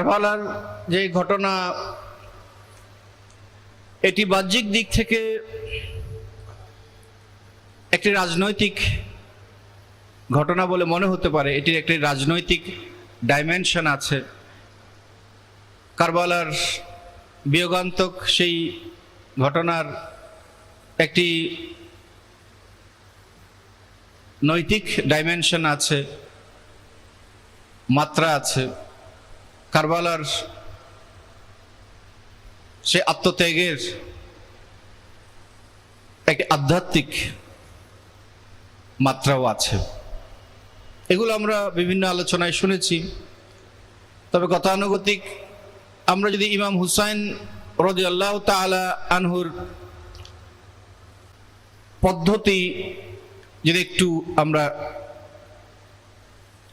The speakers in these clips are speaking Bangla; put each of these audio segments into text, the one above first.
কারবালার যে ঘটনা, এটি বাহ্যিক দিক থেকে একটি রাজনৈতিক ঘটনা বলে মনে হতে পারে। এটির একটি রাজনৈতিক ডাইমেনশন আছে। কারবালার বিয়োগান্তক সেই ঘটনার একটি নৈতিক ডাইমেনশন আছে, মাত্রা আছে। কারবালার সে আত্মত্যাগের একটি আধ্যাত্মিক মাত্রাও আছে। এগুলো আমরা বিভিন্ন আলোচনায় শুনেছি। তবে গতানুগতিক আমরা যদি ইমাম হুসাইন রদি আল্লাহ তালা আনহুর পদ্ধতি যদি একটু আমরা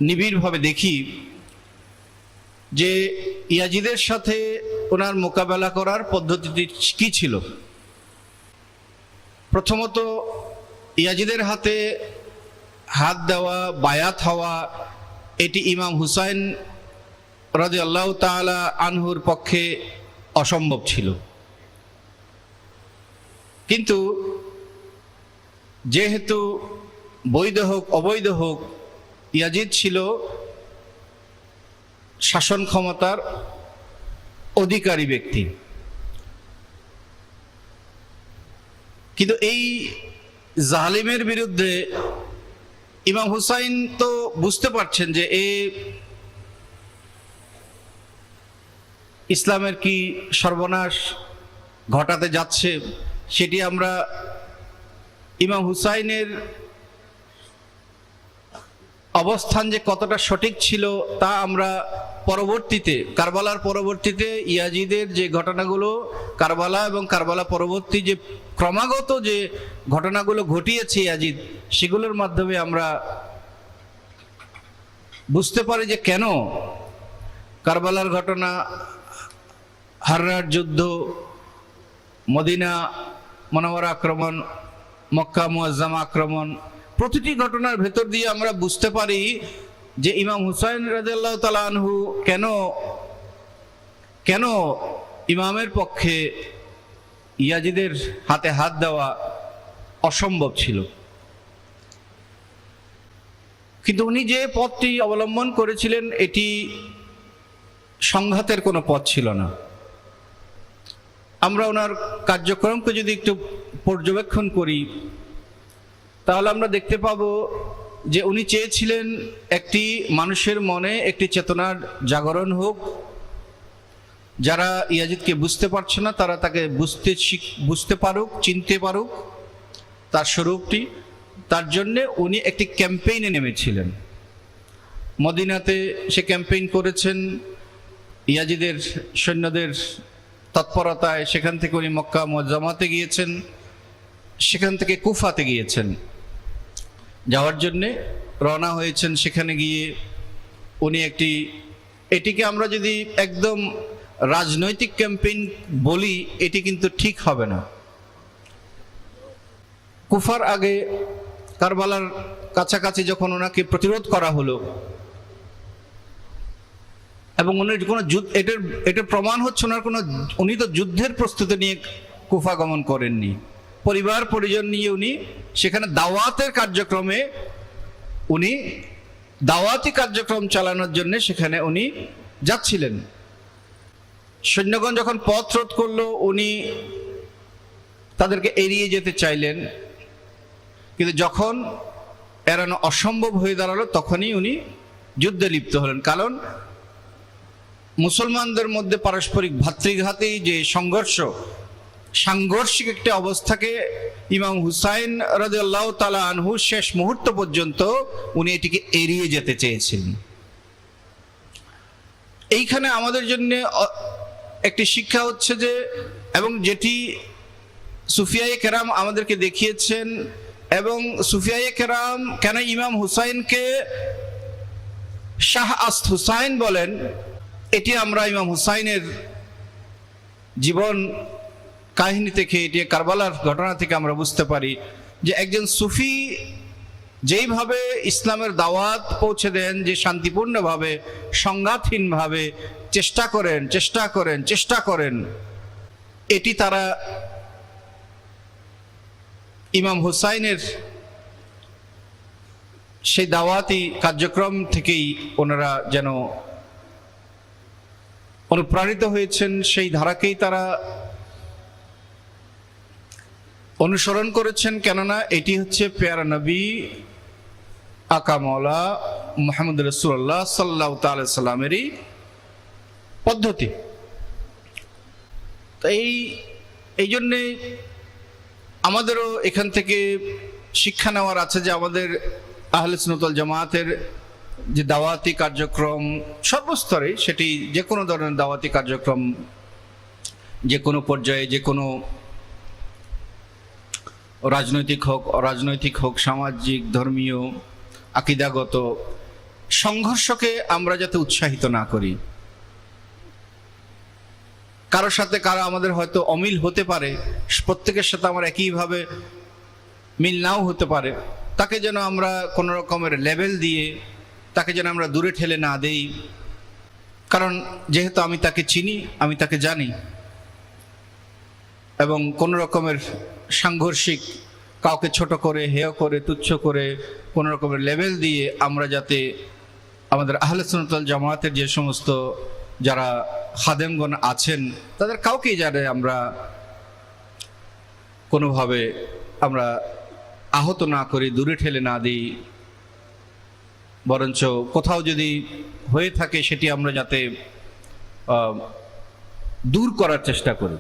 নিবিড়ভাবে দেখি যে ইয়াজিদের সাথে ওনার মোকাবেলা করার পদ্ধতিটি কি ছিল? প্রথমত, ইয়াজিদের হাতে হাত দেওয়া, বায়াত হওয়া, এটি ইমাম হুসাইন রাজি আল্লাহ তালা আনহুর পক্ষে অসম্ভব ছিল। কিন্তু যেহেতু বৈধ হোক, অবৈধ হোক, ইয়াজিদ ছিল শাসন ক্ষমতার অধিকারী ব্যক্তি। কিন্তু এই জালিমের বিরুদ্ধে ইমাম হুসাইন তো বুঝতে পারছেন যে এ ইসলামের কি সর্বনাশ ঘটাতে যাচ্ছে, সেটি আমরা ইমাম হুসাইনের অবস্থান যে কতটা সঠিক ছিল তা আমরা পরবর্তীতে, কারবালার পরবর্তীতে, ইয়াজিদের যে ঘটনাগুলো, কারবালা এবং কারবালা পরবর্তী যে ক্রমাগত যে ঘটনাগুলো ঘটিয়েছে ইয়াজিদ, সেগুলোর মাধ্যমে আমরা বুঝতে পারি যে কেন কারবালার ঘটনা, হাররার যুদ্ধ, মদিনা মনোয়ার আক্রমণ, মক্কা মুয়াজ্জামা আক্রমণ প্রতিটি ঘটনার ভেতর দিয়ে আমরা বুঝতে পারি যে ইমাম হুসাইন রাজিয়াল্লাহ তালানহু কেন কেন ইমামের পক্ষে ইয়াজিদের হাতে হাত দেওয়া অসম্ভব ছিল। কিন্তু উনি যে পথটি অবলম্বন করেছিলেন, এটি সংঘাতের কোনো পথ ছিল না। আমরা ওনার কার্যক্রমকে যদি একটু পর্যবেক্ষণ করি তাহলে আমরা দেখতে পাব যে উনি চেয়েছিলেন একটি মানুষের মনে একটি চেতনার জাগরণ হোক। যারা ইয়াজিদকে বুঝতে পারছে না, তারা তাকে বুঝতে শিখ, বুঝতে পারুক, চিনতে পারুক তার স্বরূপটি। তার জন্যে উনি একটি ক্যাম্পেইনে নেমেছিলেন। মদিনাতে সে ক্যাম্পেইন করেছেন। ইয়াজিদের সৈন্যদের তৎপরতায় সেখান থেকে উনি মক্কা মজ্জামাতে গিয়েছেন। সেখান থেকে কুফাতে গিয়েছেন। যাওয়ার জন্যে রওনা হয়েছেন। সেখানে গিয়ে উনি একটি, এটিকে আমরা যদি একদম রাজনৈতিক ক্যাম্পেইন বলি, এটি কিন্তু ঠিক হবে না। কুফার আগে কারবালার কাছাকাছি যখন ওনাকে প্রতিরোধ করা হলো, এবং উনি কোনো যুদ্ধ, এটার এটার প্রমাণ হচ্ছে ওনার কোনো, উনি তো যুদ্ধের প্রস্তুতি নিয়ে কুফা গমন করেননি। পরিবার, পরিজন নিয়ে উনি সেখানে দাওয়াতের কার্যক্রমে উনি দাওয়াতি কার্যক্রম চালানোর জন্য সেখানে উনি যাচ্ছিলেন। সৈন্যগণ যখন পথ রোধ করল, উনি তাদেরকে এড়িয়ে যেতে চাইলেন। কিন্তু যখন এড়ানো অসম্ভব হয়ে দাঁড়াল, তখনই উনি যুদ্ধে লিপ্ত হলেন। কারণ মুসলমানদের মধ্যে পারস্পরিক ভাতৃঘাতী যে সংঘর্ষ সাংঘর্ষিক একটি অবস্থাকে ইমাম হুসাইন রাজিয়াল্লাহ তালা আনহু শেষ মুহূর্ত পর্যন্ত উনি এটিকে এড়িয়ে যেতে চেয়েছিলেন এইখানে আমাদের জন্য একটি শিক্ষা হচ্ছে যে, এবং যেটি সুফিয়াই কেরাম আমাদেরকে দেখিয়েছেন, এবং সুফিয়াই কেরাম কেন ইমাম হুসাইনকে শাহ আস্ত হুসাইন বলেন, এটি আমরা ইমাম হুসাইনের জীবন কাহিনী থেকে এটি কারবালার ঘটনা থেকে আমরা বুঝতে পারি যে একজন সুফি যেইভাবে ইসলামের দাওয়াত পৌঁছে দেন, যে শান্তিপূর্ণভাবে, সংঘাতহীনভাবে চেষ্টা করেন চেষ্টা করেন চেষ্টা করেন, এটি তারা ইমাম হুসাইনের সেই দাওয়াতি কার্যক্রম থেকেই ওনারা যেন অনুপ্রাণিত হয়েছেন, সেই ধারাকেই তারা অনুসরণ করেছেন কেননা এটি হচ্ছে পেয়ারা নবী আকামলা মোহাম্মদ রসুল্লাহ সাল্লাহ সাল্লামেরই পদ্ধতি। তো এই এই জন্যে আমাদেরও এখান থেকে শিক্ষা নেওয়ার আছে যে আমাদের আহলে সুনতল জামায়াতের যে দাওয়াতি কার্যক্রম সর্বস্তরে সেটি যে কোনো ধরনের দাওয়াতি কার্যক্রম, যে কোনো পর্যায়ে, যে কোনো রাজনৈতিক হোক, অরাজনৈতিক হোক, সামাজিক, ধর্মীয়, আকিদাগত, সংঘর্ষকে আমরা যাতে উৎসাহিত না করি। কারোর সাথে কারও আমাদের হয়তো অমিল হতে পারে, প্রত্যেকের সাথে আমার একইভাবে মিল নাও হতে পারে, তাকে যেন আমরা কোনো রকমের লেভেল দিয়ে, তাকে যেন আমরা দূরে ঠেলে না দেই। কারণ যেহেতু আমি তাকে চিনি, আমি তাকে জানি এবং কোনো রকমের সাংঘর্ষিক কাউকে ছোট করে, হেয় করে, তুচ্ছ করে কোনো রকমের লেভেল দিয়ে আমরা যাতে আমাদের আহলে সুনতল জামায়াতের যে সমস্ত যারা খাদেমগণ আছেন, তাদের কাউকেই যাতে আমরা কোনোভাবে আমরা আহত না করি, দূরে ঠেলে না দিই। বরঞ্চ কোথাও যদি হয়ে থাকে, সেটি আমরা যাতে দূর করার চেষ্টা করি।